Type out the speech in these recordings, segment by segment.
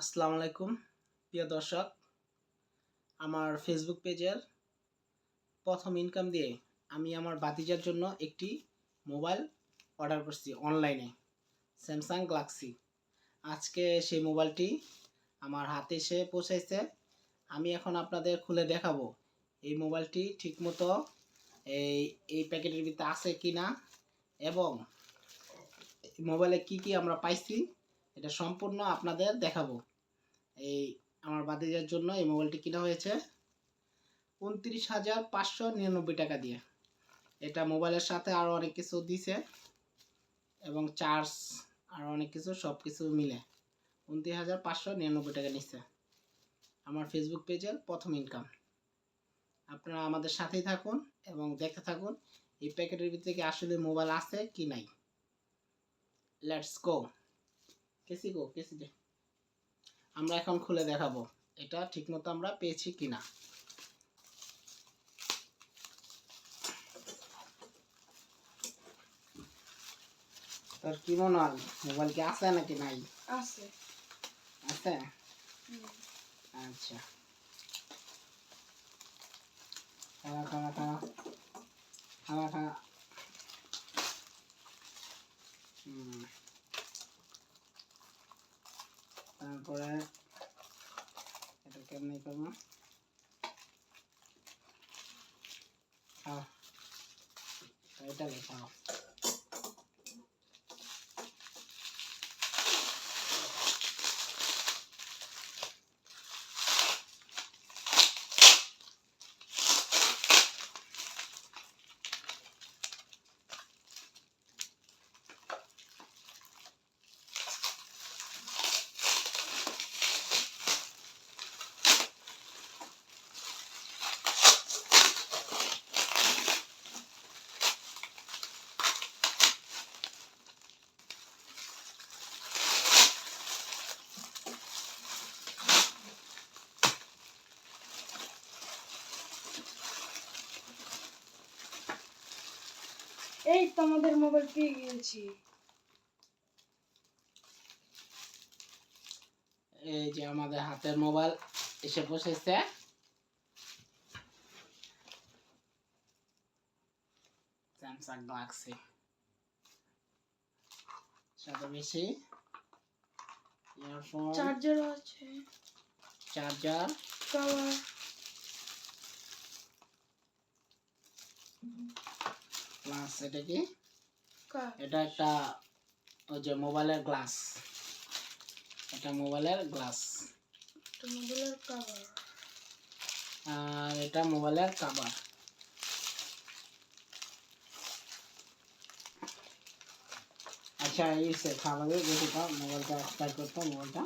আসসালামু আলাইকুম, প্রিয় দর্শক। আমার ফেসবুক পেজের প্রথম ইনকাম দিয়ে আমি আমার বাতিজার জন্য একটি মোবাইল অর্ডার করছি অনলাইনে স্যামসাং গ্যালাক্সি আজকে সেই মোবাইলটি আমার হাতে এসে পৌঁছাইছে। আমি এখন আপনাদের খুলে দেখাবো এই মোবাইলটি ঠিকমতো এই এই প্যাকেটের ভিতরে আছে কি না এবং মোবাইলে কি কি আমরা পাইছি, এটা সম্পূর্ণ আপনাদের দেখাবো। এই আমার বাতিজার জন্য এই মোবাইলটি কেনা হয়েছে। উনত্রিশ হাজার পাঁচশো নিরানব্বই টাকা দিয়ে। এটা মোবাইলের সাথে আরও অনেক কিছু দিছে এবং চার্জ আর অনেক কিছু সব কিছু মিলে উনত্রিশ হাজার পাঁচশো নিরানব্বই টাকা নিচ্ছে আমার ফেসবুক পেজের প্রথম ইনকাম আপনারা আমাদের সাথেই থাকুন এবং দেখতে থাকুন এই প্যাকেটের ভিতরে কি আসলে মোবাইল আছে কি নাই। লেটস গো কেসি গো, কেসি দে। আমরা এখন খুলে দেখাবো এটা ঠিকমতো আমরা পেয়েছি কিনা। তোর কি মনে হয় মোবাইল কি আছে নাকি নাই? আছে। আছে? আচ্ছা। খাওয়া খাওয়া খাওয়া খাওয়া খাওয়া 啊，我等一下啊。এই তো আমাদের মোবাইল পেয়ে গিয়েছি। এই যে আমাদের হাতের মোবাইল এসে বসেছে। স্যামসাং গ্যালাক্সি সাথে বেশি। ইয়ারফোন চার্জার আছে। চার্জার কভার প্লাস এটা কি? এটা একটা ওই যে মোবাইলের গ্লাস এটা মোবাইলের গ্লাস মোবাইলের কভার আর এটা মোবাইলের কাভার আচ্ছা এই সে মোবাইলটা স্টার্ট করতো মোবাইলটা।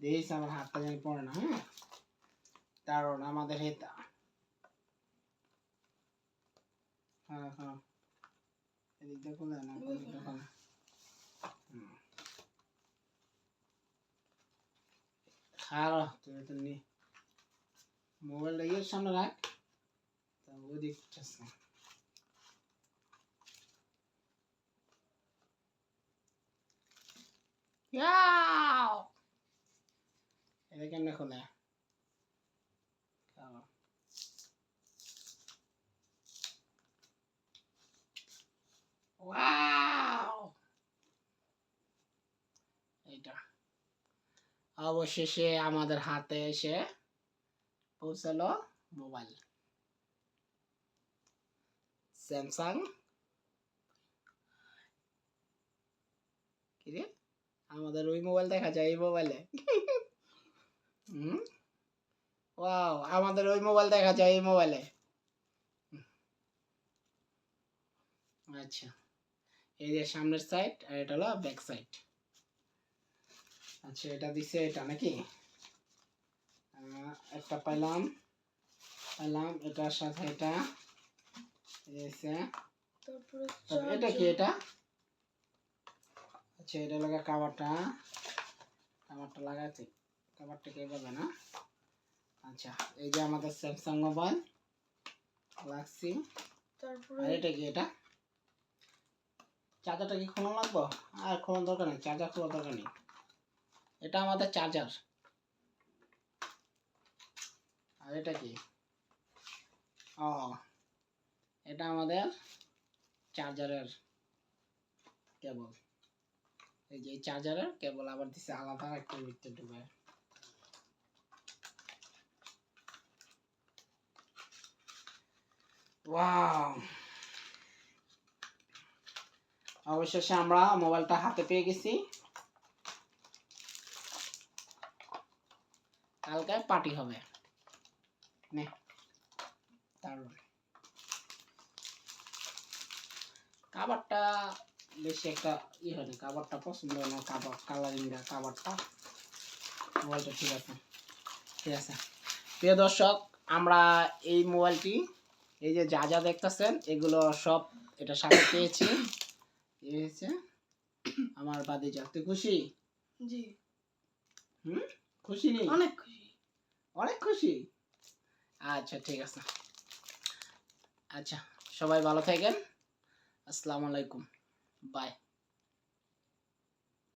দেখিস আমার হাতটা যেন পড়ে না হ্যাঁ? কারণ আমাদের হেতা হ্যাঁ হ্যাঁ। এদিক দিয়ে খুলে না এদিক দিয়ে খুলে। খারাপ তুই তো নি। মোবাইলটা ইয়ের সামনে রাখ। তা ওদিক কেমনে খোলে? অবশেষে আমাদের হাতে এসে পৌঁছালো মোবাইল। স্যামসাং আমাদের ওই মোবাইল দেখা যায়, এই মোবাইলে। ওয়াও, আমাদের ওই মোবাইল দেখা যায়, এই মোবাইলে। আচ্ছা এই যে সামনের সাইড আর এটা হলো ব্যাক সাইড আচ্ছা এটা দিছে এটা নাকি? একটা পাইলাম পাইলাম এটার সাথে এটা এটা কি এটা? আচ্ছা এটা লাগা কাভারটা কাভারটা লাগাতে কাভারটা কে পাবে না? আচ্ছা এই যে আমাদের স্যামসাং মোবাইল গ্যালাক্সি তারপরে এটা কি এটা? চার্জারটা কি খোলা লাগবো? আর খোলার দরকার নেই চার্জার খোলার দরকার নেই। এটা আমাদের চার্জার আর এটা কি? ও, এটা আমাদের চার্জারের কেবল এই যে চার্জারের কেবল আবার দিছে আলাদা একটা ভিতরে ঢুকায় অবশেষে আমরা মোবাইলটা হাতে পেয়ে গেছি। কালকে পার্টি হবে। নে দারুণ। কাবারটা বেশি একটা ই হয়নি কাবারটা পছন্দ হয় না কাবার কালারিংটা কাবারটা মোবাইলটা ঠিক আছে ঠিক আছে। প্রিয় দর্শক আমরা এই মোবাইলটি এই যে যা যা দেখতেছেন এগুলো সব এটা সাথে পেয়েছি। হয়েছে আমার বাদে যা। তুই খুশি? জি। হুম? খুশি নেই? অনেক খুশি। অনেক খুশি। আচ্ছা ঠিক আছে। আচ্ছা সবাই ভালো থাকেন। আসসালামু আলাইকুম। বাই।